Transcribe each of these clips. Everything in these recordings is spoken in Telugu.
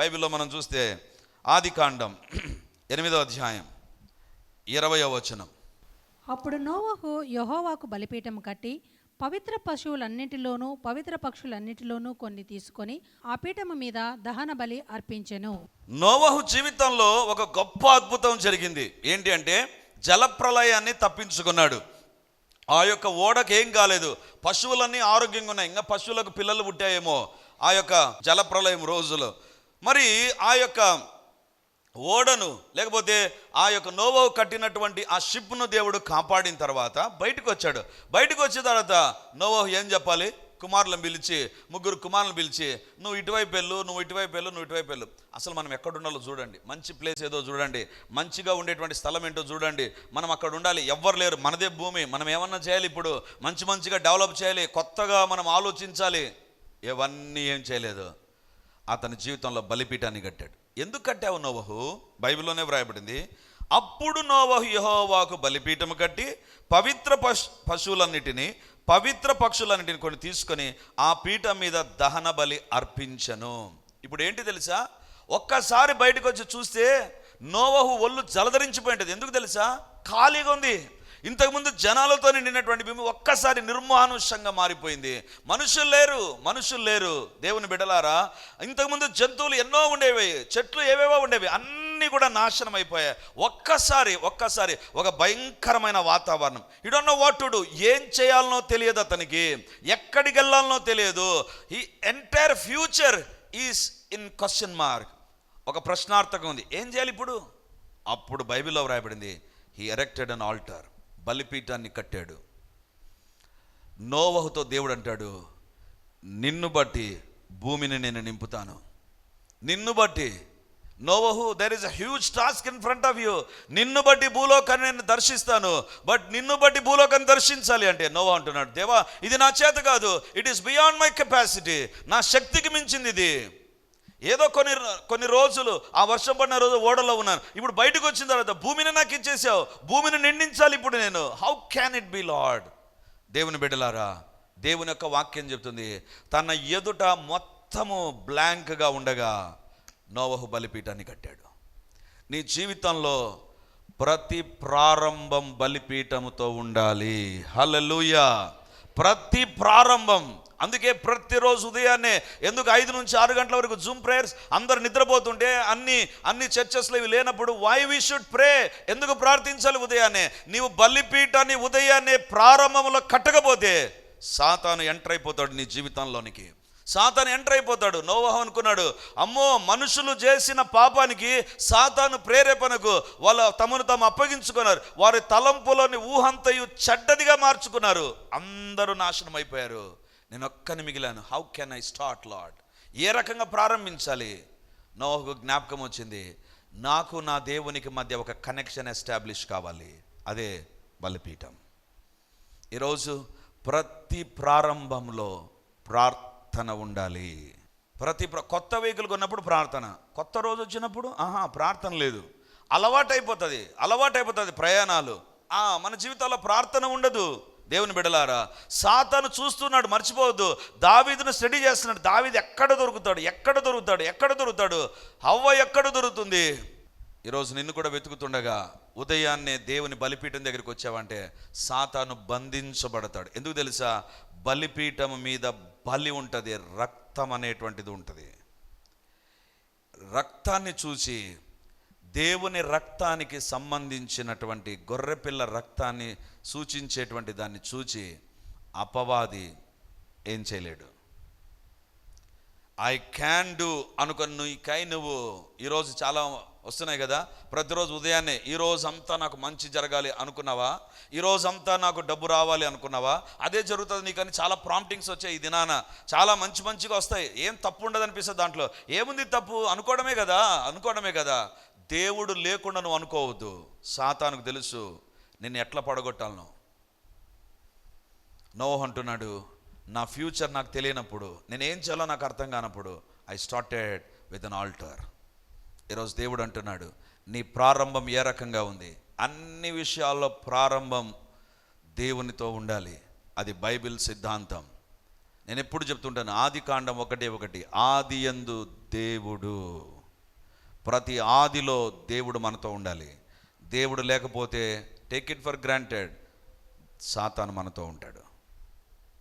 బైబిల్లో మనం చూస్తే ఆది కాండం ఎనిమిదో అధ్యాయం ఇరవయో వచనం. అప్పుడు నోవహు యెహోవాకు బలిపీఠం కట్టి పవిత్ర పశువులన్నిటిలోనూ పవిత్ర పక్షులన్నిటిలోనూ కొన్ని తీసుకొని ఆ పీఠము మీద దహన బలి అర్పించెను. నోవహు జీవితంలో ఒక గొప్ప అద్భుతం జరిగింది. ఏంటి అంటే జలప్రలయాన్ని తప్పించుకున్నాడు. ఆ యొక్క ఓడకి ఏం కాలేదు. పశువులన్నీ ఆరోగ్యంగా ఉన్నాయి. ఇంకా పశువులకు పిల్లలు పుట్టాయేమో ఆ యొక్క జలప్రలయం రోజులో. మరి ఆ యొక్క ఓడను లేకపోతే ఆ యొక్క నోవో కట్టినటువంటి ఆ షిప్ను దేవుడు కాపాడిన తర్వాత బయటకు వచ్చాడు బయటకు వచ్చిన తర్వాత నోవో ఏం చెప్పాలి? కుమారులను పిలిచి ముగ్గురు కుమారులను పిలిచి నువ్వు ఇటువైపు వెళ్ళు నువ్వు ఇటువైపు వెళ్ళు నువ్వు ఇటువైపు వెళ్ళు. అసలు మనం ఎక్కడ ఉండాలో చూడండి. మంచి ప్లేస్ ఏదో చూడండి. మంచిగా ఉండేటువంటి స్థలం ఏంటో చూడండి. మనం అక్కడ ఉండాలి. ఎవ్వరు లేరు. మనదే భూమి. మనం ఏమన్నా చేయాలి ఇప్పుడు? మంచి మంచిగా డెవలప్ చేయాలి. కొత్తగా మనం ఆలోచించాలి. ఇవన్నీ ఏం చేయలేదు. అతని జీవితంలో బలిపీఠాన్ని కట్టాడు. ఎందుకు కట్టావు నోవహు? బైబిల్లోనే వ్రాయబడింది. అప్పుడు నోవహు యహోవాకు బలిపీఠము కట్టి పవిత్ర పశు పశువులన్నిటిని పవిత్ర పక్షులన్నిటిని కొన్ని తీసుకొని ఆ పీఠం మీద దహన బలి అర్పించను. ఇప్పుడు ఏంటి తెలుసా? ఒక్కసారి బయటకు వచ్చి చూస్తే నోవహు ఒళ్ళు జలధరించిపోయింటది. ఎందుకు తెలుసా? ఖాళీగా ఉంది. ఇంతకుముందు జనాలతో నిండినటువంటి భూమి ఒక్కసారి నిర్మానుష్యంగా మారిపోయింది. మనుషులు లేరు మనుషులు లేరు. దేవుని బిడలారా ఇంతకుముందు జంతువులు ఎన్నో ఉండేవి చెట్లు ఏవేవో ఉండేవి అన్నీ కూడా నాశనం అయిపోయాయి. ఒక్కసారి ఒక్కసారి ఒక భయంకరమైన వాతావరణం. ఈ don't know what to do ఏం చేయాలనో తెలియదు అతనికి. ఎక్కడికి వెళ్ళాలనో తెలియదు. ఈ entire future is in question mark ఒక ప్రశ్నార్థకం ఉంది. ఏం చేయాలి ఇప్పుడు? అప్పుడు బైబిల్లో వ్రాయబడింది హీ ఎరెక్టెడ్ అన్ ఆల్టర్ బలిపీఠాన్ని కట్టాడు. నోవహుతో దేవుడు అంటాడు నిన్ను బట్టి భూమిని నేను నింపుతాను. నిన్ను బట్టి నోవహు there is a huge task in front of you నిన్ను బట్టి భూలోకాన్ని నేను దర్శిస్తాను. బట్ నిన్ను బట్టి భూలోకాన్ని దర్శించాలి. అంటే నోవా అంటున్నాడు దేవా ఇది నా చేత కాదు. It is beyond my capacity నా శక్తికి మించింది ఇది. ఏదో కొన్ని కొన్ని రోజులు ఆ వర్షం పడిన రోజు ఓడలో ఉన్నాను. ఇప్పుడు బయటకు వచ్చిన తర్వాత భూమిని నాకు ఇచ్చేసావు. భూమిని నిండించాలి ఇప్పుడు నేను. How can it be lord దేవుని బిడ్డలారా దేవుని యొక్క వాక్యం చెప్తుంది తన ఎదుట మొత్తము బ్లాంక్గా ఉండగా నోవహు బలిపీఠాన్ని కట్టాడు. నీ జీవితంలో ప్రతి ప్రారంభం బలిపీఠముతో ఉండాలి. హలలుయ ప్రతి ప్రారంభం అందుకే ప్రతిరోజు ఉదయాన్నే ఎందుకు ఐదు నుంచి ఆరు గంటల వరకు జూమ్ ప్రేయర్స్ అందరు నిద్రపోతుంటే అన్ని అన్ని చర్చెస్లో ఇవి లేనప్పుడు వై వి షుడ్ ప్రే ఎందుకు ప్రార్థించాలి ఉదయాన్నే? నీవు బలిపీఠాన్ని ఉదయాన్నే ప్రారంభంలో కట్టకపోతే సాతాను ఎంటర్ అయిపోతాడు నీ జీవితంలోనికి. సాతాను ఎంటర్ అయిపోతాడు. నోవహ అనుకున్నాడు అమ్మో మనుషులు చేసిన పాపానికి సాతాను ప్రేరేపణకు వాళ్ళ తమను తాము అప్పగించుకున్నారు. వారి తలంపులోని ఊహంతయు చెడ్డదిగా మార్చుకున్నారు. అందరూ నాశనం అయిపోయారు. నేను ఒక్కని మిగిలాను. How can I start lord ఏ రకంగా ప్రారంభించాలి? నోహకు జ్ఞాపకం వచ్చింది. నాకు నా దేవునికి మధ్య ఒక కనెక్షన్ ఎస్టాబ్లిష్ కావాలి. అదే బలిపీఠం. ఈరోజు ప్రతి ప్రారంభంలో ప్రార్థన ఉండాలి. ప్రతి ప్ర- కొత్త వెహికల్ కొన్నప్పుడు ప్రార్థన. కొత్త రోజు వచ్చినప్పుడు ఆహా ప్రార్థన లేదు. అలవాటైపోతుంది. అలవాటైపోతుంది ప్రయాణాలు. మన జీవితాల్లో ప్రార్థన ఉండదు. దేవుని బిడలారా సాతాను చూస్తున్నాడు మర్చిపోవద్దు. దావీదును స్టడీ చేస్తున్నాడు. దావీదు ఎక్కడ దొరుకుతాడు? ఎక్కడ దొరుకుతాడు? ఎక్కడ దొరుకుతాడు? హవ్వ ఎక్కడ దొరుకుతుంది? ఈరోజు నిన్ను కూడా వెతుకుతుండగా ఉదయాన్నే దేవుని బలిపీఠం దగ్గరికి వచ్చావంటే సాతాను బంధించబడతాడు. ఎందుకు తెలుసా? బలిపీఠం మీద బలి ఉంటుంది రక్తం అనేటువంటిది ఉంటుంది. రక్తాన్ని చూసి దేవుని రక్తానికి సంబంధించినటువంటి గొర్రెపిల్ల రక్తాన్ని సూచించేటువంటి దాన్ని చూచి అపవాది ఏం చేయలేడు. ఐ క్యాన్ డూ అనుకుని నువ్వు కై నువ్వు ఈరోజు చాలా వస్తున్నాయి కదా ప్రతిరోజు ఉదయాన్నే ఈ రోజు అంతా నాకు మంచి జరగాలి అనుకున్నావా? ఈ రోజు అంతా నాకు డబ్బు రావాలి అనుకున్నావా? అదే జరుగుతుంది నీకని చాలా ప్రాంప్టింగ్స్ వచ్చాయి ఈ దినాన. చాలా మంచి మంచిగా వస్తాయి. ఏం తప్పు ఉండదు అనిపిస్తుంది దాంట్లో. ఏముంది తప్పు? అనుకోవడమే కదా అనుకోవడమే కదా. దేవుడు లేకుండా నువ్వు అనుకోవద్దు. సాతానుకు తెలుసు నిన్ను ఎట్లా పడగొట్టాలను. నోహ్ అంటున్నాడు నా ఫ్యూచర్ నాకు తెలియనప్పుడు నేనేం చేయాలో నాకు అర్థం కానప్పుడు I started with an altar ఈరోజు దేవుడు అంటున్నాడు నీ ప్రారంభం ఏ రకంగా ఉంది? అన్ని విషయాల్లో ప్రారంభం దేవునితో ఉండాలి. అది బైబిల్ సిద్ధాంతం. నేను ఎప్పుడు చెప్తుంటాను ఆది కాండం ఒకటే ఒకటి ఆది యందు దేవుడు. ప్రతి ఆదిలో దేవుడు మనతో ఉండాలి. దేవుడు లేకపోతే టేక్ ఇట్ ఫర్ గ్రాంటెడ్ సాతాను మనతో ఉంటాడు.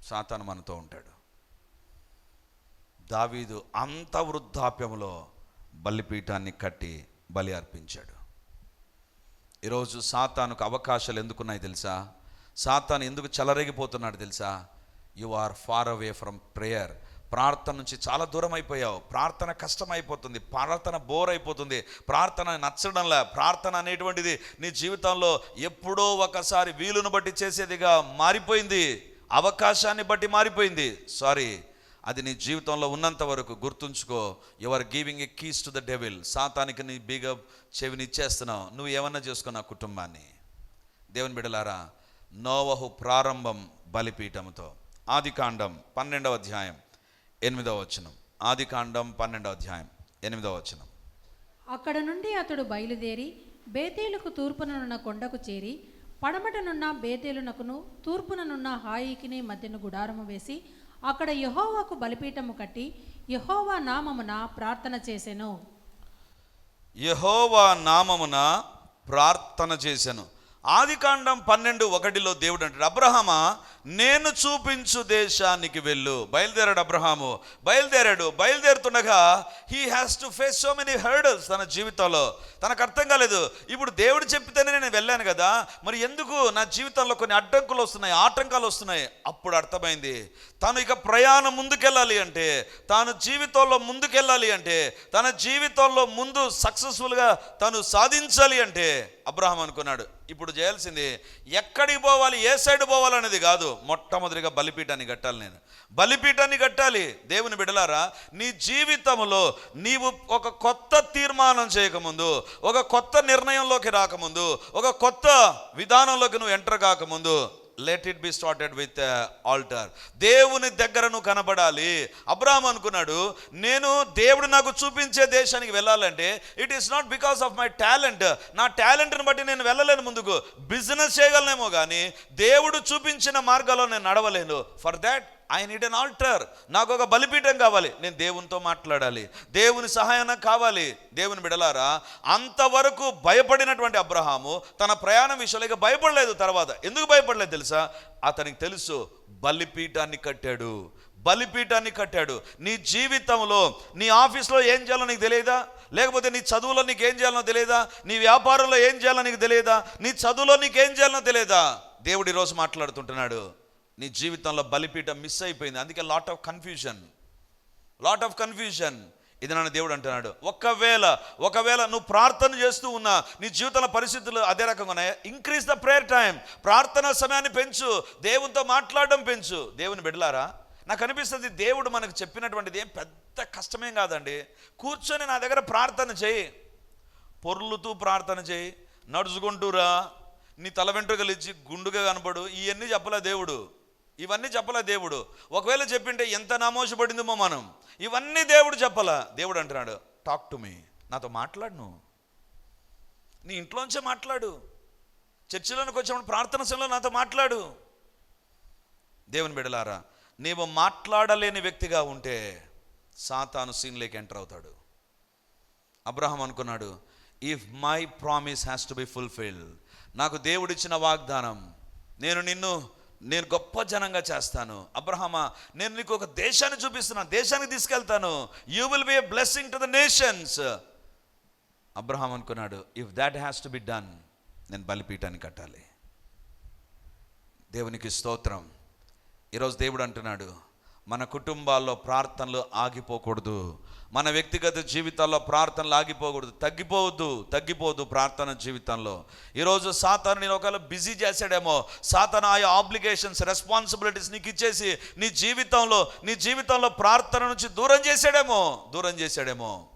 సాతాను మనతో ఉంటాడు. దావీదు అంత వృద్ధాప్యంలో బలిపీఠాన్ని కట్టి బలి అర్పించాడు. ఈరోజు సాతానుకు అవకాశాలు ఎందుకున్నాయి తెలుసా? సాతాను ఎందుకు చెలరేగిపోతున్నాడు తెలుసా? You are far away from prayer ప్రార్థన నుంచి చాలా దూరం అయిపోయావు ప్రార్థన కష్టం అయిపోతుంది ప్రార్థన బోర్ అయిపోతుంది ప్రార్థన నచ్చడంలా ప్రార్థన అనేటువంటిది నీ జీవితంలో ఎప్పుడో ఒకసారి వీలును బట్టి చేసేదిగా మారిపోయింది. అవకాశాన్ని బట్టి మారిపోయింది. సారీ అది నీ జీవితంలో ఉన్నంత వరకు గుర్తుంచుకో. You are giving a keys to the devil సాతానికి నీ బీగ చెవిని ఇచ్చేస్తున్నావు. నువ్వు ఏమన్నా చేసుకో నా కుటుంబాన్ని? దేవుని బిడలారా నోవహు ప్రారంభం బలిపీఠముతో. ఆదికాండం పన్నెండవ అధ్యాయం. ఎనిమిదవ వచనం. ఆదికాండం పన్నెండవ అధ్యాయం ఎనిమిదవ వచనం. అక్కడ నుండి అతడు బయలుదేరి బేతేలుకు తూర్పుననున్న కొండకు చేరి పడమటనున్న బేతేలునకును తూర్పుననున్న హాయికిని మధ్యన గుడారము వేసి అక్కడ యహోవాకు బలిపీఠము కట్టి యహోవా నామమున ప్రార్థన చేసెను. యహోవా నామమున ప్రార్థన చేశాను ఆదికాండం పన్నెండు ఒకటిలో దేవుడు అంటాడు అబ్రహమా నేను చూపించు దేశానికి వెళ్ళు. బయలుదేరాడు అబ్రహాము. బయలుదేరాడు. బయలుదేరుతుండగా he has to face so many hurdles తన జీవితంలో. తనకు అర్థం కాలేదు. ఇప్పుడు దేవుడు చెప్పితేనే నేను వెళ్ళాను కదా. మరి ఎందుకు నా జీవితంలో కొన్ని అడ్డంకులు వస్తున్నాయి ఆటంకాలు వస్తున్నాయి? అప్పుడు అర్థమైంది. తను ఇక ప్రయాణం ముందుకెళ్ళాలి అంటే తాను జీవితంలో ముందుకెళ్ళాలి అంటే తన జీవితంలో ముందు సక్సెస్ఫుల్గా తను సాధించాలి అంటే అబ్రహాం అనుకున్నాడు. ఇప్పుడు చేయాల్సింది ఎక్కడికి పోవాలి ఏ సైడ్ పోవాలనేది కాదు. మొట్టమొదటిగా బలిపీఠాన్ని కట్టాలి నేను. బలిపీఠాన్ని కట్టాలి. దేవుని బిడలారా నీ జీవితంలో నీవు ఒక కొత్త తీర్మానం చేయకముందు ఒక కొత్త నిర్ణయంలోకి రాకముందు ఒక కొత్త విధానంలోకి నువ్వు ఎంటర్ కాకముందు let it be started with altar దేవుని దగ్గర నువ్వు కనబడాలి. అబ్రాహం అనుకున్నాడు నేను దేవుడు నాకు చూపించే దేశానికి వెళ్ళాలంటే it is not because of my talent నా టాలెంట్ని బట్టి నేను వెళ్ళలేను ముందుకు. బిజినెస్ చేయగలనేమో కానీ దేవుడు చూపించిన మార్గంలో నేను నడవలేను. For that I need an altar నాకు ఒక బలిపీఠం కావాలి. నేను దేవునితో మాట్లాడాలి. దేవుని సహాయం కావాలి. దేవుని బిడలారా అంతవరకు భయపడినటువంటి అబ్రహాము తన ప్రయాణం విషయంలో ఇక భయపడలేదు తర్వాత. ఎందుకు భయపడలేదు తెలుసా? అతనికి తెలుసు బలిపీఠాన్ని కట్టాడు. బలిపీఠాన్ని కట్టాడు. నీ జీవితంలో నీ ఆఫీస్లో ఏం చేయాలో నీకు తెలియదా? లేకపోతే నీ చదువులో నీకు ఏం చేయాలో తెలియదా? నీ వ్యాపారంలో ఏం చేయాలో నీకు తెలియదా? నీ చదువులో నీకు ఏం చేయాలో తెలియదా? దేవుడు ఈరోజు మాట్లాడుతుంటున్నాడు. నీ జీవితంలో బలిపీఠం మిస్ అయిపోయింది. అందుకే lot of confusion lot of confusion ఇది నన్ను దేవుడు అంటున్నాడు. ఒకవేళ ఒకవేళ నువ్వు ప్రార్థన చేస్తూ ఉన్నా నీ జీవితంలో పరిస్థితులు అదే రకంగా ఉన్నాయి. ఇంక్రీజ్ ద ప్రేయర్ టైం ప్రార్థన సమయాన్ని పెంచు. దేవునితో మాట్లాడడం పెంచు. దేవుని బిడలారా నాకు అనిపిస్తుంది దేవుడు మనకు చెప్పినటువంటిది ఏం పెద్ద కష్టమేం కాదండి. కూర్చొని నా దగ్గర ప్రార్థన చేయి. పొర్లుతూ ప్రార్థన చేయి. నడుచుకుంటూరా నీ తల వెంట్రుకలు ఇచ్చి గుండుగా కనపడు. ఇవన్నీ చెప్పలే దేవుడు. ఇవన్నీ చెప్పలే దేవుడు. ఒకవేళ చెప్పింటే ఎంత నామోషపడిందేమో మనం. ఇవన్నీ దేవుడు చెప్పలా. దేవుడు అంటున్నాడు టాక్ టు మీ నాతో మాట్లాడు నువ్వు. నీ ఇంట్లోంచే మాట్లాడు. చర్చిలోనికి వచ్చినప్పుడు ప్రార్థన సమయంలో నాతో మాట్లాడు. దేవుని బిడలారా నీవు మాట్లాడలేని వ్యక్తిగా ఉంటే సాతాను సీన్లోకి ఎంటర్ అవుతాడు. అబ్రహం అనుకున్నాడు if my promise has to be fulfil నాకు దేవుడిచ్చిన వాగ్దానం నేను నిన్ను నేను గొప్ప జనంగా చేస్తాను. అబ్రహమా నేను నీకు ఒక దేశాన్ని చూపిస్తున్నాను దేశానికి తీసుకెళ్తాను. You will be a blessing to the nations Abraham అనుకున్నాడు if that has to be done నేను బలిపీఠాన్ని కట్టాలి. దేవునికి స్తోత్రం. ఈరోజు దేవుడు అంటున్నాడు మన కుటుంబాల్లో ప్రార్థనలు ఆగిపోకూడదు. మన వ్యక్తిగత జీవితాల్లో ప్రార్థనలు ఆగిపోకూడదు. తగ్గిపోవద్దు తగ్గిపోవద్దు ప్రార్థన జీవితంలో. ఈరోజు సాతాను నేను ఒకవేళ బిజీ చేశాడేమో సాతాను ఆయా ఆబ్లిగేషన్స్ రెస్పాన్సిబిలిటీస్ నీకు ఇచ్చేసి నీ జీవితంలో నీ జీవితంలో ప్రార్థన నుంచి దూరం చేశాడేమో దూరం చేశాడేమో.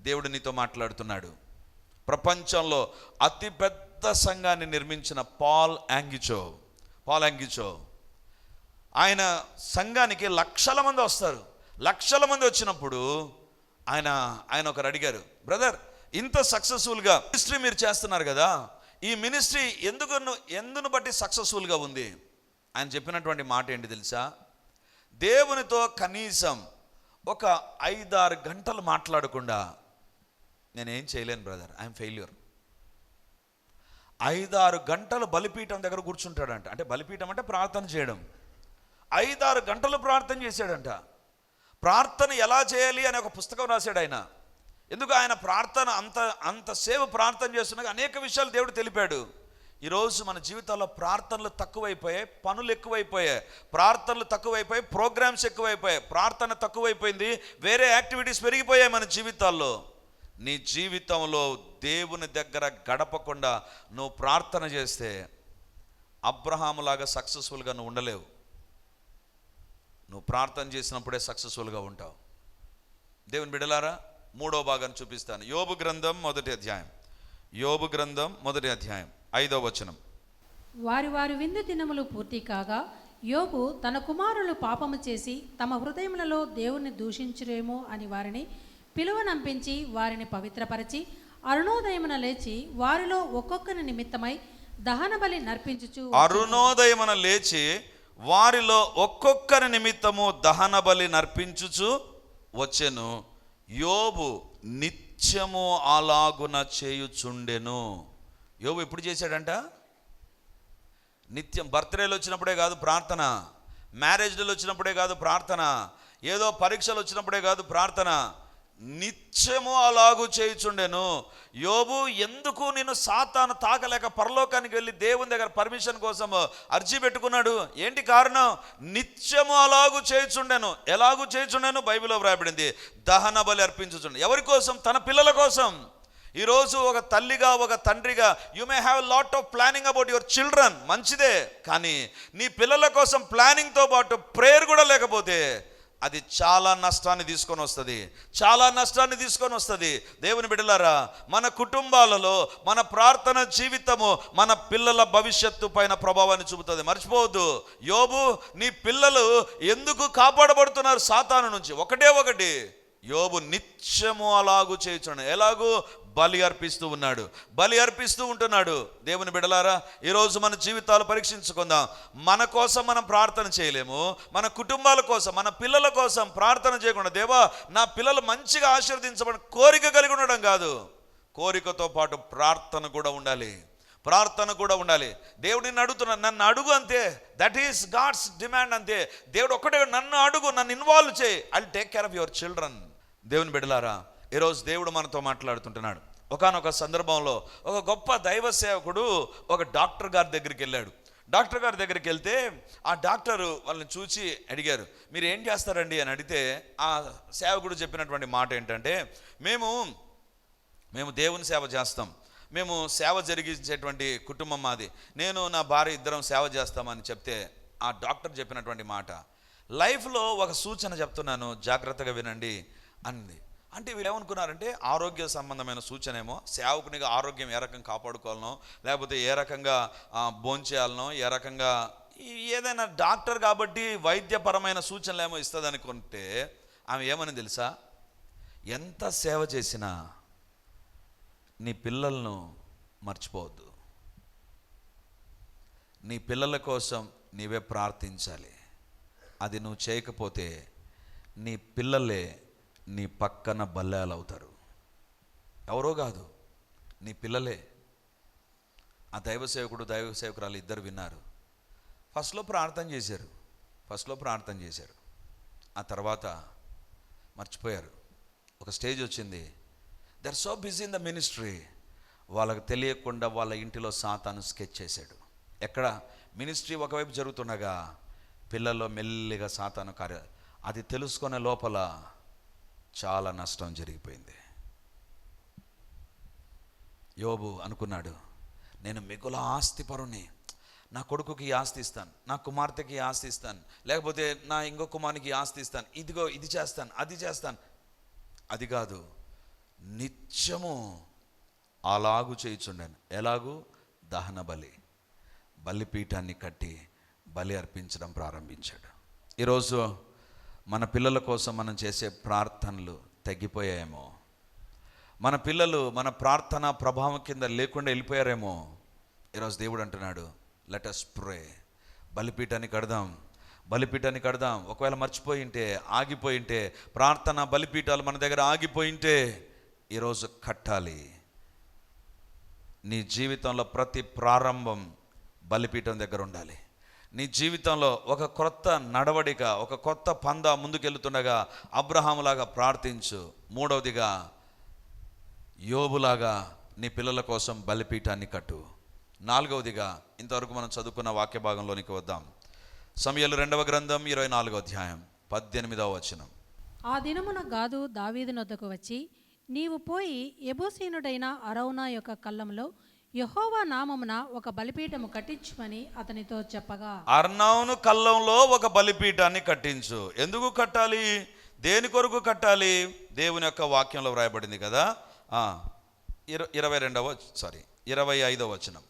దేవుడు నీతో మాట్లాడుతున్నాడు. ప్రపంచంలో అతిపెద్ద సంఘాన్ని నిర్మించిన పాల్ యాంగిచో పాల్ యాంగిచో. ఆయన సంఘానికి లక్షల మంది వస్తారు. లక్షల మంది వచ్చినప్పుడు ఆయన ఆయన ఒకరు అడిగారు బ్రదర్ ఇంత సక్సెస్ఫుల్గా మినిస్ట్రీ మీరు చేస్తున్నారు కదా ఈ మినిస్ట్రీ ఎందుకు ఎందును బట్టి సక్సెస్ఫుల్గా ఉంది? ఆయన చెప్పినటువంటి మాట ఏంటి తెలుసా? దేవునితో కనీసం ఒక ఐదారు గంటలు మాట్లాడకుండా నేనేం చేయలేను బ్రదర్ ఐఎమ్ ఫెయిల్యూర్. ఐదారు గంటలు బలిపీఠం దగ్గర కూర్చుంటాడంట. అంటే బలిపీఠం అంటే ప్రార్థన చేయడం. ఐదారు గంటలు ప్రార్థన చేశాడంట. ప్రార్థన ఎలా చేయాలి అనే ఒక పుస్తకం రాశాడు ఆయన. ఎందుకు ఆయన ప్రార్థన అంత అంతసేపు ప్రార్థన చేస్తున్నాక అనేక విషయాలు దేవుడు తెలిపాడు. ఈరోజు మన జీవితాల్లో ప్రార్థనలు తక్కువైపోయాయి పనులు ఎక్కువైపోయాయి ప్రార్థనలు తక్కువైపోయాయి ప్రోగ్రామ్స్ ఎక్కువైపోయాయి ప్రార్థన తక్కువైపోయింది వేరే యాక్టివిటీస్ పెరిగిపోయాయి మన జీవితాల్లో. నీ జీవితంలో దేవుని దగ్గర గడపకుండా నువ్వు ప్రార్థన చేస్తే అబ్రహాములాగా సక్సెస్ఫుల్గా నువ్వు ఉండలేవు. నువ్వు ప్రార్థన చేసినప్పుడే సక్సెస్ఫుల్గా ఉంటావు. దేవుని బిడలారా మూడో భాగాన్ని చూపిస్తాను. యోబు గ్రంథం మొదటి అధ్యాయం. యోబు గ్రంథం మొదటి అధ్యాయం ఐదో వచనం. వారి వారి విందు దినములు పూర్తి కాగా యోబు తన కుమారులు పాపము చేసి తమ హృదయములలో దేవుణ్ణి దూషించురేమో అని వారిని పిలువనంపించి వారిని పవిత్రపరచి అరుణోదయమున లేచి వారిలో ఒక్కొక్కరి నిమిత్తమై దహన బలి నర్పించుచు అరుణోదయమున లేచి వారిలో ఒక్కొక్కరి నిమిత్తము దహన బలి నర్పించుచు వచ్చెను. యోబు నిత్యము అలాగున చేయుచుండెను. యోబు ఎప్పుడు చేశాడంట? నిత్యం. బర్త్డేలు వచ్చినప్పుడే కాదు ప్రార్థన. మ్యారేజ్లు వచ్చినప్పుడే కాదు ప్రార్థన. ఏదో పరీక్షలు వచ్చినప్పుడే కాదు ప్రార్థన. నిత్యము అలాగు చేయుచుండెను. యోబు ఎందుకు నేను సాతాను తాకలేక పరలోకానికి వెళ్ళి దేవుని దగ్గర పర్మిషన్ కోసం అర్జీ పెట్టుకున్నాడు? ఏంటి కారణం? నిత్యము అలాగు చేయుచుండెను. ఎలాగూ చేయుచుండెను? బైబిల్లో వ్రాయబడింది. దహన బలి అర్పించుచుండే ఎవరి కోసం? తన పిల్లల కోసం. ఈరోజు ఒక తల్లిగా ఒక తండ్రిగా you may have lot of planning about your children మంచిదే. కానీ నీ పిల్లల కోసం ప్లానింగ్తో పాటు ప్రేయర్ కూడా లేకపోతే అది చాలా నష్టాన్ని తీసుకొని వస్తుంది. చాలా నష్టాన్ని తీసుకొని వస్తుంది. దేవుని బిడ్డలారా మన కుటుంబాలలో మన ప్రార్థన జీవితము మన పిల్లల భవిష్యత్తు పైన ప్రభావాన్ని చూపుతుంది. మర్చిపోవద్దు. యోబు నీ పిల్లలు ఎందుకు కాపాడబడుతున్నారు సాతాను నుంచి? ఒకటే ఒకటి. యోబు నిత్యము అలాగు చేయుచున్నాడు. ఎలాగూ? బలి అర్పిస్తూ ఉన్నాడు. బలి అర్పిస్తూ ఉంటున్నాడు. దేవుని బిడలారా ఈరోజు మన జీవితాలు పరీక్షించుకుందాం. మన కోసం మనం ప్రార్థన చేయలేము. మన కుటుంబాల కోసం మన పిల్లల కోసం ప్రార్థన చేయకుండా దేవా నా పిల్లలు మంచిగా ఆశీర్వదించబడి కోరిక కలిగి ఉండడం కాదు. కోరికతో పాటు ప్రార్థన కూడా ఉండాలి. ప్రార్థన కూడా ఉండాలి. దేవుడిని నిన్ను అడుగుతున్నాను నన్ను అడుగు అంతే. దట్ ఈస్ గాడ్స్ డిమాండ్ అంతే. దేవుడు ఒక్కటే నన్ను అడుగు నన్ను ఇన్వాల్వ్ చేయి. I take care of your children దేవుని బిడలారా ఈరోజు దేవుడు మనతో మాట్లాడుతుంటున్నాడు. ఒకానొక సందర్భంలో ఒక గొప్ప దైవ సేవకుడు ఒక డాక్టర్ గారి దగ్గరికి వెళ్ళాడు. డాక్టర్ గారి దగ్గరికి వెళ్తే ఆ డాక్టరు వాళ్ళని చూసి అడిగారు మీరు ఏం చేస్తారండి? అని అడిగితే ఆ సేవకుడు చెప్పినటువంటి మాట ఏంటంటే మేము మేము దేవుని సేవ చేస్తాం. మేము సేవ జరిగించేటువంటి కుటుంబం మాది. నేను నా భార్య ఇద్దరం సేవ చేస్తామని చెప్తే ఆ డాక్టర్ చెప్పినటువంటి మాట. లైఫ్లో ఒక సూచన చెప్తున్నాను జాగ్రత్తగా వినండి అంది. అంటే వీళ్ళు ఏమనుకున్నారంటే ఆరోగ్య సంబంధమైన సూచన ఏమో సేవకునిగా ఆరోగ్యం ఏ రకంగా కాపాడుకోవాలనో లేకపోతే ఏ రకంగా భోంచేయాలనో ఏ రకంగా ఏదైనా డాక్టర్ కాబట్టి వైద్యపరమైన సూచనలు ఏమో ఇస్తుంది అనుకుంటే ఆమె ఏమని తెలుసా? ఎంత సేవ చేసినా నీ పిల్లలను మర్చిపోవద్దు. నీ పిల్లల కోసం నీవే ప్రార్థించాలి. అది నువ్వు చేయకపోతే నీ పిల్లలే నీ పక్కన బల్లాలు అవుతారు ఎవరో కాదు నీ పిల్లలే. ఆ దైవ సేవకుడు దైవ సేవకురాలు ఇద్దరు విన్నారు. ఫస్ట్లో ప్రార్థన చేశారు. ఫస్ట్లో ప్రార్థన చేశారు. ఆ తర్వాత మర్చిపోయారు. ఒక స్టేజ్ వచ్చింది. They're so busy in the ministry వాళ్ళకు తెలియకుండా వాళ్ళ ఇంటిలో సాతాను స్కెచ్ చేశాడు. ఎక్కడ? మినిస్ట్రీ ఒకవైపు జరుగుతుండగా పిల్లల్లో మెల్లిగా సాతాను కార్య అది తెలుసుకునే లోపల చాలా నష్టం జరిగిపోయింది. యోబు అనుకున్నాడు నేను మిగుల ఆస్తిపరుని నా కొడుకుకి ఆస్తి ఇస్తాను నా కుమార్తెకి ఆస్తి ఇస్తాను లేకపోతే నా ఇంకో కుమారునికి ఆస్తి ఇస్తాను ఇదిగో ఇది చేస్తాను అది చేస్తాను. అది కాదు నిత్యము అలాగు చేయుచుండాను. ఎలాగూ? దహన బలి. బలిపీఠాన్ని కట్టి బలి అర్పించడం ప్రారంభించాడు. ఈరోజు మన పిల్లల కోసం మనం చేసే ప్రార్థనలు తగ్గిపోయాయేమో. మన పిల్లలు మన ప్రార్థన ప్రభావం కింద లేకుండా వెళ్ళిపోయారేమో. ఈరోజు దేవుడు అంటున్నాడు లెట్ అస్ ప్రే బలిపీఠాన్ని కడదాం బలిపీఠాన్ని కడదాం. ఒకవేళ మర్చిపోయి ఉంటే ప్రార్థన బలిపీఠాలు మన దగ్గర ఆగిపోయింటే ఈరోజు కట్టాలి. నీ జీవితంలో ప్రతి ప్రారంభం బలిపీఠం దగ్గర ఉండాలి. నీ జీవితంలో ఒక కొత్త నడవడిక ఒక కొత్త పంద ముందుకెళ్తుండగా అబ్రహాములాగా ప్రార్థించు. మూడవదిగా యోబులాగా నీ పిల్లల కోసం బలిపీఠాన్ని కట్టు. నాలుగవదిగా ఇంతవరకు మనం చదువుకున్న వాక్య భాగంలోనికి వద్దాం. సమయాలు రెండవ గ్రంథం ఇరవై నాలుగో అధ్యాయం పద్దెనిమిదవ వచనం. ఆ దినమున గాదు దావీదు నొద్దకు వచ్చి నీవు పోయి ఎబోసీనుడైన అరౌనా యొక్క కళ్ళంలో యెహోవా నామమున ఒక బలిపీఠము కట్టించుమని అతనితో చెప్పగా అర్నౌను కల్లంలో ఒక బలిపీఠాన్ని కట్టించు. ఎందుకు కట్టాలి? దేని కొరకు కట్టాలి? దేవుని యొక్క వాక్యంలో వ్రాయబడింది కదా. ఇర ఇరవై రెండవ సారీ ఇరవై ఐదవ వచనం.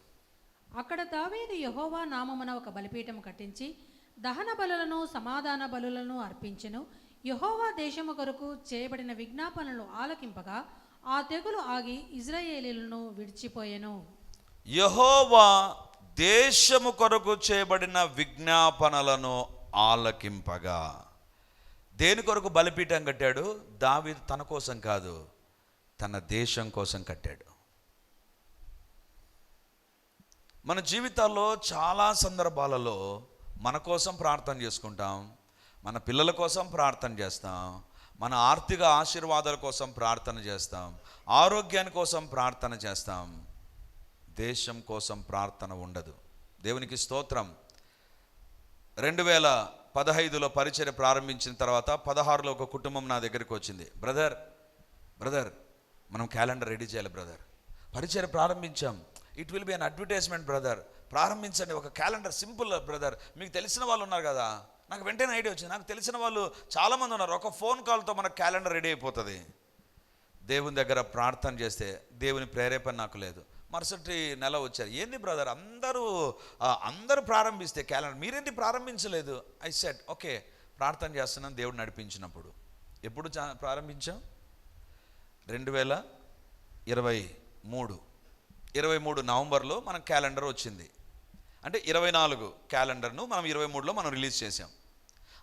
అక్కడ దావీదు యెహోవా నామమున ఒక బలిపీఠము కట్టించి దహన బలులను సమాధాన బలులను అర్పించెను. యెహోవా దేశము కొరకు చేయబడిన విజ్ఞాపనలు ఆలకింపగా ఆ తెగులు ఆగి ఇజ్రాయేలీలను విడిచిపోయెను. యహోవా దేశము కొరకు చేయబడిన విజ్ఞాపనలను ఆలకింపగా. దేని కొరకు బలిపీఠం కట్టాడు? దావీదు తన కోసం కాదు తన దేశం కోసం కట్టాడు. మన జీవితాల్లో చాలా సందర్భాలలో మన కోసం ప్రార్థన చేసుకుంటాం మన పిల్లల కోసం ప్రార్థన చేస్తాం మన ఆర్థిక ఆశీర్వాదాల కోసం ప్రార్థన చేస్తాం. ఆరోగ్యాని కోసం ప్రార్థన చేస్తాం. దేశం కోసం ప్రార్థన ఉండదు. దేవునికి స్తోత్రం. రెండు వేల పదహైదులో పరిచయం ప్రారంభించిన తర్వాత పదహారులో ఒక కుటుంబం నా దగ్గరికి వచ్చింది. బ్రదర్ బ్రదర్ మనం క్యాలెండర్ రెడీ చేయాలి బ్రదర్. పరిచయం ప్రారంభించాం. It will be an advertisement brother ప్రారంభించండి. ఒక క్యాలెండర్ సింపుల్ బ్రదర్ మీకు తెలిసిన వాళ్ళు ఉన్నారు కదా. నాకు వెంటనే ఐడియా వచ్చింది. నాకు తెలిసిన వాళ్ళు చాలామంది ఉన్నారు. ఒక ఫోన్ కాల్తో మన క్యాలెండర్ రెడీ అయిపోతుంది. దేవుని దగ్గర ప్రార్థన చేస్తే దేవుని ప్రేరేపణ నాకు లేదు. మరుసటి నెల వచ్చారు. ఏంది బ్రదర్? అందరూ అందరూ ప్రారంభిస్తే క్యాలెండర్. మీరేంటి ప్రారంభించలేదు? ఐ సెట్ ఓకే ప్రార్థన చేస్తున్నాను దేవుడు నడిపించినప్పుడు. ఎప్పుడు చా- ప్రారంభించాం? రెండు వేల ఇరవై మూడు. ఇరవై మూడు నవంబర్లో మన క్యాలెండర్ వచ్చింది. అంటే ఇరవై నాలుగు క్యాలెండర్ను మనం ఇరవై మూడులో మనం రిలీజ్ చేసాం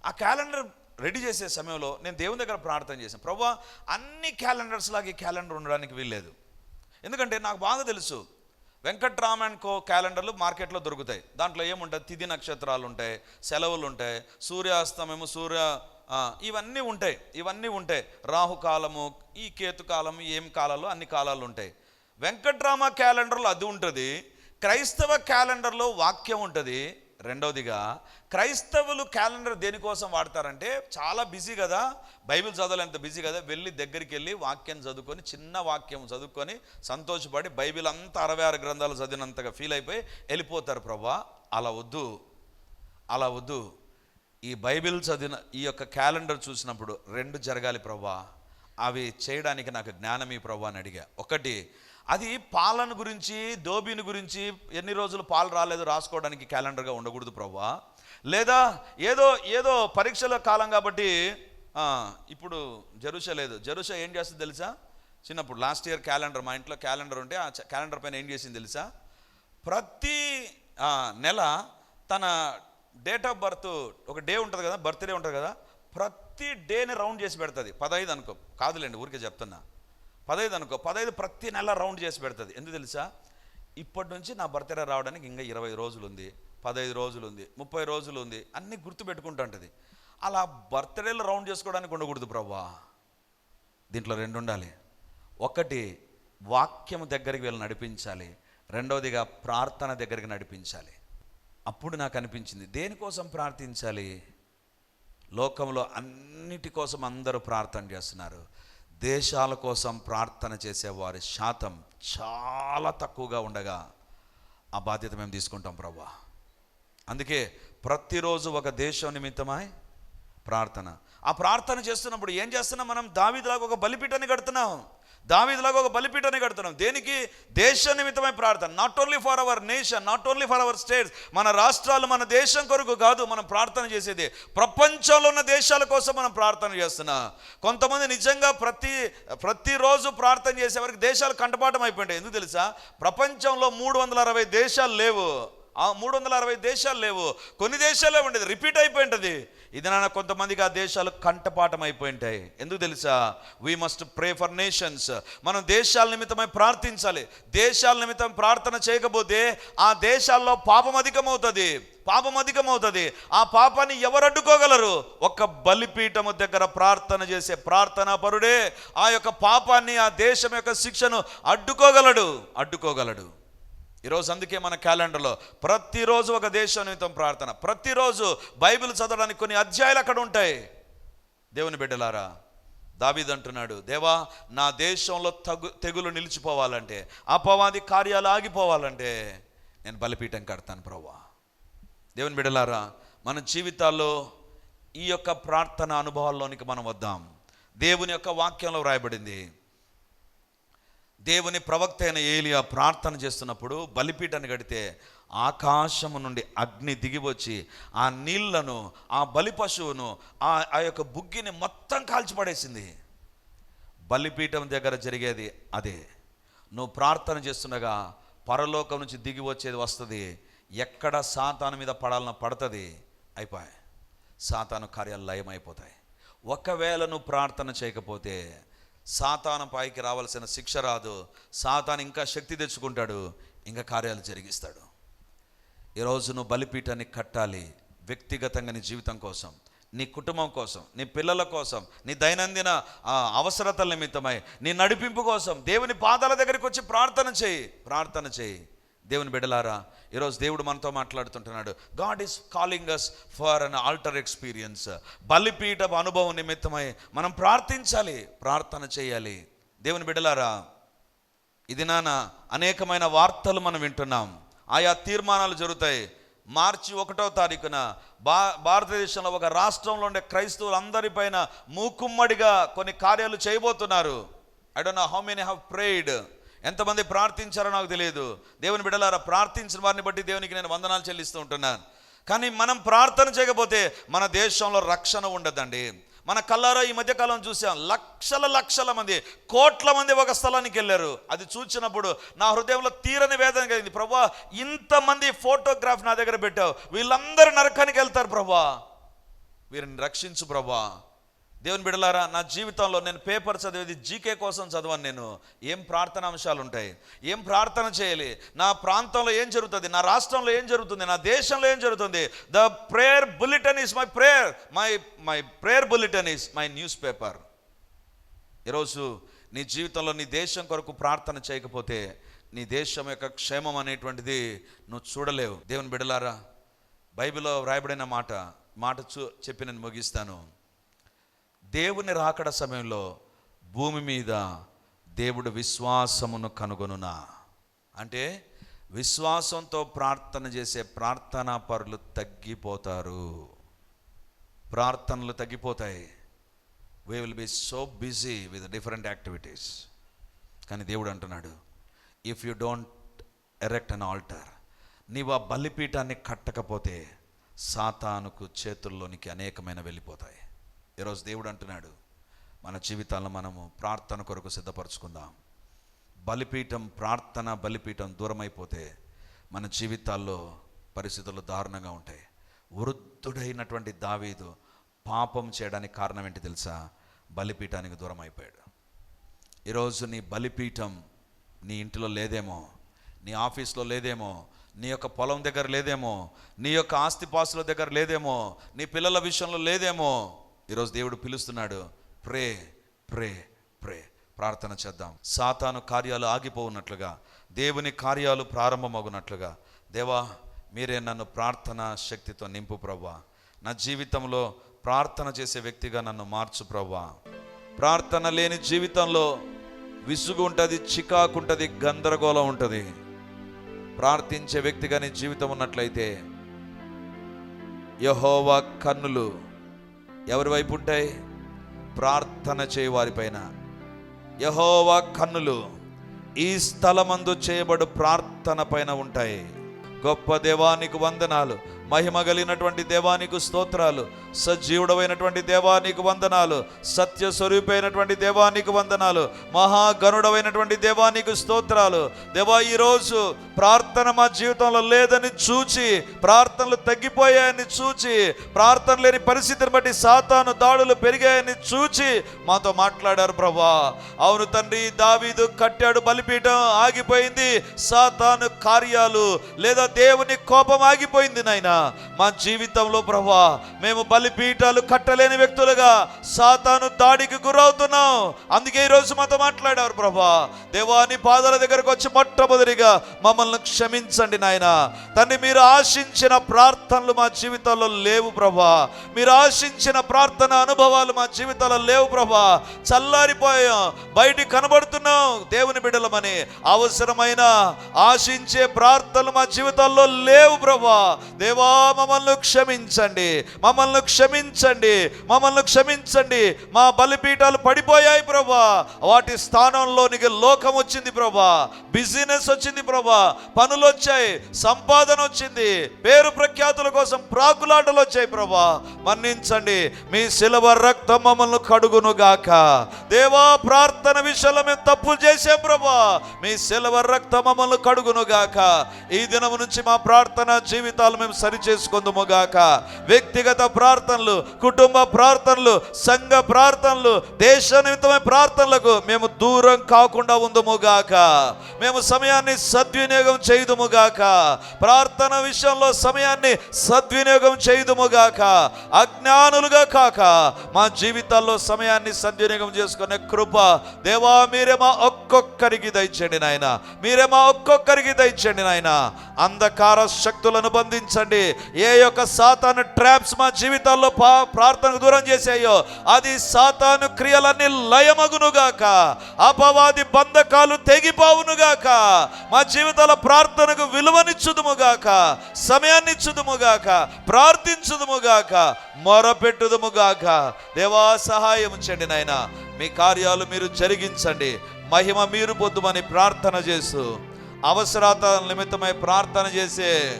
ఆ క్యాలెండర్ రెడీ చేసే సమయంలో నేను దేవుని దగ్గర ప్రార్థన చేశాను. ప్రభా అన్ని క్యాలెండర్స్ లాగా ఈ క్యాలెండర్ ఉండడానికి వీల్లేదు. ఎందుకంటే నాకు బాగా తెలుసు వెంకట్రామ్ అండ్ కో క్యాలెండర్లు మార్కెట్లో దొరుకుతాయి. దాంట్లో ఏముంటాయి? తిథి నక్షత్రాలు ఉంటాయి సెలవులు ఉంటాయి సూర్యాస్తమయము సూర్య ఇవన్నీ ఉంటాయి. ఇవన్నీ ఉంటాయి. రాహుకాలము ఈ కేతుకాలము ఏం కాలాలు? అన్ని కాలాలు ఉంటాయి. వెంకట్రామ క్యాలెండర్లో అది ఉంటుంది. క్రైస్తవ క్యాలెండర్లో వాక్యం ఉంటుంది. రెండవదిగా క్రైస్తవులు క్యాలెండర్ దేనికోసం వాడతారంటే చాలా బిజీ కదా బైబిల్ చదవలేంత బిజీ కదా వెళ్ళి దగ్గరికి వెళ్ళి వాక్యం చదువుకొని చిన్న వాక్యం చదువుకొని సంతోషపడి బైబిల్ అంతా అరవై ఆరు గ్రంథాలు చదివినంతగా ఫీల్ అయిపోయి వెళ్ళిపోతారు ప్రభా. అలా వద్దు. అలా వద్దు. ఈ బైబిల్ చదివిన ఈ యొక్క క్యాలెండర్ చూసినప్పుడు రెండు జరగాలి ప్రభా. అవి చేయడానికి నాకు జ్ఞానమీ ప్రభా అని అడిగా. ఒకటి అది పాలన గురించి దోబిని గురించి ఎన్ని రోజులు పాలు రాలేదు రాసుకోవడానికి క్యాలెండర్గా ఉండకూడదు ప్రవ్వా. లేదా ఏదో ఏదో పరీక్షల కాలం కాబట్టి ఇప్పుడు జరుష లేదు. జరుష ఏం చేస్తుంది తెలుసా? చిన్నప్పుడు లాస్ట్ ఇయర్ క్యాలెండర్ మా ఇంట్లో క్యాలెండర్ ఉంటే ఆ క్యాలెండర్ పైన ఏం చేసింది తెలుసా? ప్రతి నెల తన డేట్ ఆఫ్ బర్త్ ఒక డే ఉంటుంది కదా బర్త్డే ఉంటుంది కదా ప్రతి డేని రౌండ్ చేసి పెడుతుంది. పదహైదు అనుకో. కాదులేండి ఊరికే చెప్తున్నా. పదహైదు అనుకో పదహైదు ప్రతి నెల రౌండ్ చేసి పెడుతుంది. ఎందుకు తెలుసా? ఇప్పటి నుంచి నా బర్త్డే రావడానికి ఇంకా ఇరవై రోజులు ఉంది పదహైదు రోజులు ఉంది ముప్పై రోజులు ఉంది అన్నీ గుర్తుపెట్టుకుంటుంటుంది అలా బర్త్డేలు రౌండ్ చేసుకోవడానికి ఉండకూడదు ప్రభా. దీంట్లో రెండు ఉండాలి. ఒకటి వాక్యం దగ్గరికి వీళ్ళు నడిపించాలి. రెండవదిగా ప్రార్థన దగ్గరికి నడిపించాలి. అప్పుడు నాకు అనిపించింది దేనికోసం ప్రార్థించాలి? లోకంలో అన్నిటి కోసం అందరూ ప్రార్థన చేస్తున్నారు. దేశాల కోసం ప్రార్థన చేసేవారి శాతం చాలా తక్కువగా ఉండగా ఆ బాధ్యత మేము తీసుకుంటాం ప్రభా. అందుకే ప్రతిరోజు ఒక దేశం నిమిత్తమై ప్రార్థన. ఆ ప్రార్థన చేస్తున్నప్పుడు ఏం చేస్తున్నాం మనం? దావిదిలాగా ఒక బలిపీఠాన్ని కడుతున్నాం. దావిదిలాగా ఒక బలిపీఠాన్ని కడుతున్నాం. దేనికి? దేశ నిమిత్తమై ప్రార్థన. Not only for our nation not only for our states మన రాష్ట్రాలు మన దేశం కొరకు కాదు మనం ప్రార్థన చేసేది. ప్రపంచంలో ఉన్న దేశాల కోసం మనం ప్రార్థన చేస్తున్నాం. కొంతమంది నిజంగా ప్రతి ప్రతిరోజు ప్రార్థన చేసే వరకు దేశాలు కంటపాఠం అయిపోయింటాయి. ఎందుకు తెలుసా? ప్రపంచంలో మూడు వందల అరవై దేశాలు లేవు. ఆ మూడు వందల అరవై దేశాలు లేవు. కొన్ని దేశాలే ఉండేది. రిపీట్ అయిపోయింటది. ఇది నాన్న కొంతమందికి ఆ దేశాలు కంటపాఠం అయిపోయింటాయి ఎందుకు తెలుసా? We must pray for nations మనం దేశాల నిమిత్తమై ప్రార్థించాలి. దేశాల నిమిత్తం ప్రార్థన చేయకపోతే ఆ దేశాల్లో పాపం అధికమవుతుంది. పాపం అధికమవుతుంది. ఆ పాపాన్ని ఎవరు అడ్డుకోగలరు? ఒక్క బలిపీఠము దగ్గర ప్రార్థన చేసే ప్రార్థనా పరుడే ఆ యొక్క పాపాన్ని ఆ దేశం యొక్క శిక్షను అడ్డుకోగలడు. అడ్డుకోగలడు. ఈరోజు అందుకే మన క్యాలెండర్లో ప్రతిరోజు ఒక దేశ నిమిత్తం ప్రార్థన ప్రతిరోజు బైబిల్ చదవడానికి కొన్ని అధ్యాయాలు అక్కడ ఉంటాయి. దేవుని బిడ్డలారా దావీద్ అంటున్నాడు దేవా నా దేశంలో తగు తెగులు నిలిచిపోవాలంటే అపవాది కార్యాలు ఆగిపోవాలంటే నేను బలిపీఠం కడతాను ప్రభా దేవుని బిడ్డలారా మన జీవితాల్లో ఈ యొక్క ప్రార్థన అనుభవాల్లోనికి మనం వద్దాం. దేవుని యొక్క వాక్యంలో వ్రాయబడింది దేవుని ప్రవక్త అయిన ఏలియా ప్రార్థన చేస్తున్నప్పుడు బలిపీఠాన్ని కడితే ఆకాశము నుండి అగ్ని దిగి వచ్చి ఆ నీళ్ళను ఆ బలి పశువును ఆ ఆ యొక్క బుగ్గిని మొత్తం కాల్చిపడేసింది బలిపీఠం దగ్గర జరిగేది అదే. నువ్వు ప్రార్థన చేస్తుండగా పరలోకం నుంచి దిగి వచ్చేది వస్తుంది. ఎక్కడ సాతాను మీద పడాలన్న పడుతుంది. అయిపోయి సాతాను కార్యాలు లయమైపోతాయి. ఒకవేళ నువ్వు ప్రార్థన చేయకపోతే సాతాన పైకి రావాల్సిన శిక్ష రాదు. సాతాన్ ఇంకా శక్తి తెచ్చుకుంటాడు. ఇంకా కార్యాలు జరిగిస్తాడు. ఈరోజు నువ్వు బలిపీఠాన్ని కట్టాలి. వ్యక్తిగతంగా నీ జీవితం కోసం నీ కుటుంబం కోసం నీ పిల్లల కోసం నీ దైనందిన అవసరతల నిమిత్తమై నీ నడిపింపు కోసం దేవుని పాదాల దగ్గరికి వచ్చి ప్రార్థన చేయి. ప్రార్థన చేయి. దేవుని బిడలారా ఈరోజు దేవుడు మనతో మాట్లాడుతుంటున్నాడు. God is calling us for an altar experience బలిపీఠ అనుభవం నిమిత్తమై మనం ప్రార్థించాలి ప్రార్థన చేయాలి. దేవుని బిడలారా ఇది నాన్న అనేకమైన వార్తలు మనం వింటున్నాం. ఆయా తీర్మానాలు జరుగుతాయి. మార్చి ఒకటో తారీఖున భా భారతదేశంలో ఒక రాష్ట్రంలో ఉండే క్రైస్తవులందరిపైన మూకుమ్మడిగా కొన్ని కార్యాలు చేయబోతున్నారు. I don't know how many have prayed ఎంతమంది ప్రార్థించారో నాకు తెలియదు. దేవుని బిడ్డలారా ప్రార్థించిన వారిని బట్టి దేవునికి నేను వందనాలు చెల్లిస్తూ ఉంటున్నాను. కానీ మనం ప్రార్థన చేయకపోతే మన దేశంలో రక్షణ ఉండదండి. మన కల్లారా ఈ మధ్యకాలం చూసాం లక్షల లక్షల మంది కోట్ల మంది ఒక స్థలానికి వెళ్ళారు. అది చూసినప్పుడు నా హృదయంలో తీరని వేదన కలిగింది. ప్రభా ఇంతమంది ఫోటోగ్రాఫ్ నా దగ్గర పెట్టావు. వీళ్ళందరూ నరకానికి వెళ్తారు ప్రభా. వీరిని రక్షించు ప్రభా. దేవుని బిడలారా నా జీవితంలో నేను పేపర్ చదివేది జీకే కోసం చదవను నేను. ఏం ప్రార్థన అంశాలు ఉంటాయి? ఏం ప్రార్థన చేయాలి? నా ప్రాంతంలో ఏం జరుగుతుంది? నా రాష్ట్రంలో ఏం జరుగుతుంది? నా దేశంలో ఏం జరుగుతుంది? The prayer bulletin is my prayer. My my prayer bulletin is my newspaper. ఈరోజు నీ జీవితంలో నీ దేశం కొరకు ప్రార్థన చేయకపోతే నీ దేశం యొక్క క్షేమం అనేటువంటిది నువ్వు చూడలేవు. దేవుని బిడలారా బైబిల్లో వ్రాయబడిన మాట మాట చూ చెప్పి నేను ముగిస్తాను. దేవుని రాకడ సమయంలో భూమి మీద దేవుడు విశ్వాసమును కనుగొనునా. అంటే విశ్వాసంతో ప్రార్థన చేసే ప్రార్థనా పరులు తగ్గిపోతారు. ప్రార్థనలు తగ్గిపోతాయి. We will be so busy with different activities కానీ దేవుడు అంటున్నాడు if you don't erect an altar నీవు ఆ బలిపీఠాన్ని కట్టకపోతే సాతానుకు చేతుల్లోనికి అనేకమైన వెళ్ళిపోతాయి. ఈరోజు దేవుడు అంటున్నాడు మన జీవితాలను మనము ప్రార్థన కొరకు సిద్ధపరచుకుందాం. బలిపీఠం ప్రార్థన బలిపీఠం దూరమైపోతే మన జీవితాల్లో పరిస్థితులు దారుణంగా ఉంటాయి. వృద్ధుడైనటువంటి దావీదు పాపం చేయడానికి కారణం ఏంటి తెలుసా? బలిపీఠానికి దూరం అయిపోయాడు ఈరోజు నీ బలిపీఠం నీ ఇంటిలో లేదేమో నీ ఆఫీస్లో లేదేమో నీ యొక్క పొలం దగ్గర లేదేమో నీ యొక్క ఆస్తిపాస్తుల దగ్గర లేదేమో నీ పిల్లల విషయంలో లేదేమో ఈరోజు దేవుడు పిలుస్తున్నాడు ప్రే ప్రే ప్రే ప్రార్థన చేద్దాం. సాతాను కార్యాలు ఆగిపోవున్నట్లుగా దేవుని కార్యాలు ప్రారంభమగునట్లుగా. దేవా మీరే నన్ను ప్రార్థన శక్తితో నింపు ప్రవ్వా. నా జీవితంలో ప్రార్థన చేసే వ్యక్తిగా నన్ను మార్చు ప్రవ్వా. ప్రార్థన లేని జీవితంలో విసుగు ఉంటుంది చికాకు ఉంటుంది గందరగోళం ఉంటుంది. ప్రార్థించే వ్యక్తిగా నీ జీవితం ఉన్నట్లయితే యహోవా కన్నులు ఎవరి వైపు ఉంటాయి? ప్రార్థన చేయ వారిపైన యహోవా కన్నులు ఈ స్థలమందు చేయబడు ప్రార్థన పైన ఉంటాయి. గొప్ప దేవానికి వందనాలు. మహిమ కలిగినటువంటి దేవానికి స్తోత్రాలు సజీవుడమైనటువంటి దేవానికి వందనాలు సత్య స్వరూపైనటువంటి దేవానికి వందనాలు మహాగనుడమైనటువంటి దేవానికి స్తోత్రాలు. దేవా ఈరోజు ప్రార్థన మా జీవితంలో లేదని చూచి ప్రార్థనలు తగ్గిపోయాయని చూచి ప్రార్థన లేని పరిస్థితిని బట్టి సాతాను దాడులు పెరిగాయని చూచి మాతో మాట్లాడారు ప్రభా. అవును తండ్రి దావీదు కట్టాడు బలిపీఠం ఆగిపోయింది సాతాను కార్యాలు లేదా దేవుని కోపం ఆగిపోయింది నాయనా. మా జీవితంలో ప్రభా మేము బలిపీఠాలు కట్టలేని వ్యక్తులుగా సాతాను దాడికి గురవుతున్నాం. అందుకే ఈరోజు మాతో మాట్లాడారు ప్రభా. దేవాని పాదాల దగ్గరకు వచ్చి మొట్టమొదటిగా మమ్మల్ని క్షమించండి నాయన. తండ్రి మీరు ఆశించిన ప్రార్థనలు మా జీవితాల్లో లేవు ప్రభా. మీరు ఆశించిన ప్రార్థన అనుభవాలు మా జీవితాల్లో లేవు ప్రభా. చల్లారిపోయాం బయటికి కనబడుతున్నాం దేవుని బిడ్డలమని. అవసరమైన ఆశించే ప్రార్థనలు మా జీవితాల్లో లేవు ప్రభా. దేవా మమ్మల్ని క్షమించండి మమ్మల్ని క్షమించండి మమ్మల్ని క్షమించండి. మా బలిపీఠాలు పడిపోయాయి ప్రభా. వాటి స్థానంలోనికి లోకం వచ్చింది ప్రభా. బిజినెస్ వచ్చింది ప్రభా. పనులు వచ్చాయి సంపాదన వచ్చింది. పేరు ప్రఖ్యాతుల కోసం ప్రాకులాటలు వచ్చాయి ప్రభా. మన్నించండి మీ శిలవ రక్తం మమ్మల్ని కడుగును గాక దేవా ప్రార్థన విషయంలో మేము తప్పు చేసాం ప్రభా. మీ శిలవ రక్తం మమ్మల్ని కడుగును గాక ఈ దినం నుంచి మా ప్రార్థన జీవితాలు మేము సరి చేసుకుందుము గాక. వ్యక్తిగత ప్రార్థనలు కుటుంబ ప్రార్థనలు సంఘ ప్రార్థనలు దేశ నిమిత్తమైన ప్రార్థనలకు మేము దూరం కాకుండా ఉందుము గాక. మేము సమయాన్ని సద్వినియోగం చేయుదుముగాక ప్రార్థన విషయంలో సమయాన్ని సద్వినియోగం చేయదుముగాక అజ్ఞానులుగా కాక మా జీవితాల్లో సమయాన్ని సద్వినియోగం చేసుకునే కృప దేవా మీరే మా ఒక్కొక్కరికి దయచండి నాయన. మీరే మా ఒక్కొక్కరికి దయచండి నాయన. అంధకార శక్తులను బంధించండి. ఏ యొక్క సాతాను ట్రాప్స్ మా జీవితాల్లో ప్రార్థనకు దూరం చేసాయో అది సాతాను క్రియలన్నీ లయమగునుగాక. అపవాది బంధకాలు తెగిపోవునుగాక. మా జీవితాల ప్రార్థనకు విలువనిచ్చుదుముగాక. సమయాన్నిచ్చుదుముగాక. ప్రార్థించుదుముగాక. మొరపెట్టుదుముగాక. దేవా సహాయం చేయండి నాయన. మీ కార్యాలు మీరు జరిగించండి. మహిమ మీరు పొద్దుమని ప్రార్థన చేస్తూ అవసరాత నిమిత్తమై ప్రార్థన చేసే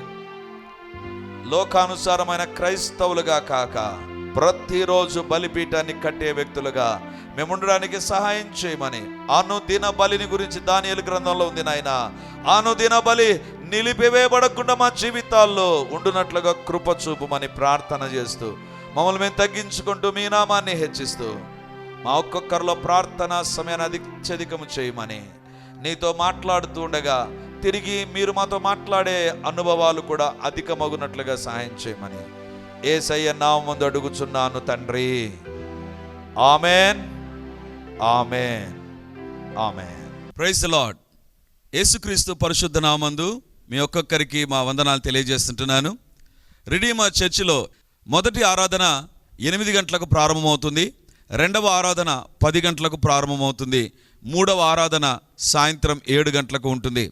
లోకానుసారమైన క్రైస్తవులుగా కాక ప్రతిరోజు బలిపీఠాన్ని కట్టే వ్యక్తులుగా మేము ఉండడానికి సహాయం చేయమని అనుదిన బలిని గురించి దానియలు గ్రంథంలో ఉంది నాయన. అనుదిన బలి నిలిపివేయబడకుండా మా జీవితాల్లో ఉండునట్లుగా కృప చూపుమని ప్రార్థన చేస్తూ మమ్మల్ని మేము తగ్గించుకుంటూ మీ నామాన్ని హెచ్చిస్తూ మా ఒక్కొక్కరిలో ప్రార్థన సమయాన్ని అధిత్యధికము చేయమని నీతో మాట్లాడుతూ ఉండగా తిరిగి మీరు మాతో మాట్లాడే అనుభవాలు కూడా అధికమగునట్లుగా సహాయం చేయమని ఏసయ్య నామందు అడుగుచున్నాను తండ్రి. Amen. Amen. Amen. Praise lord యేసుక్రీస్తు పరిశుద్ధ నామందు మీ ఒక్కొక్కరికి మా వందనాలు తెలియజేస్తుంటున్నాను. రిడీమా చర్చిలో మొదటి ఆరాధన ఎనిమిది గంటలకు ప్రారంభమవుతుంది. రెండవ ఆరాధన పది గంటలకు ప్రారంభమవుతుంది. మూడవ ఆరాధన సాయంత్రం ఏడు గంటలకు ఉంటుంది.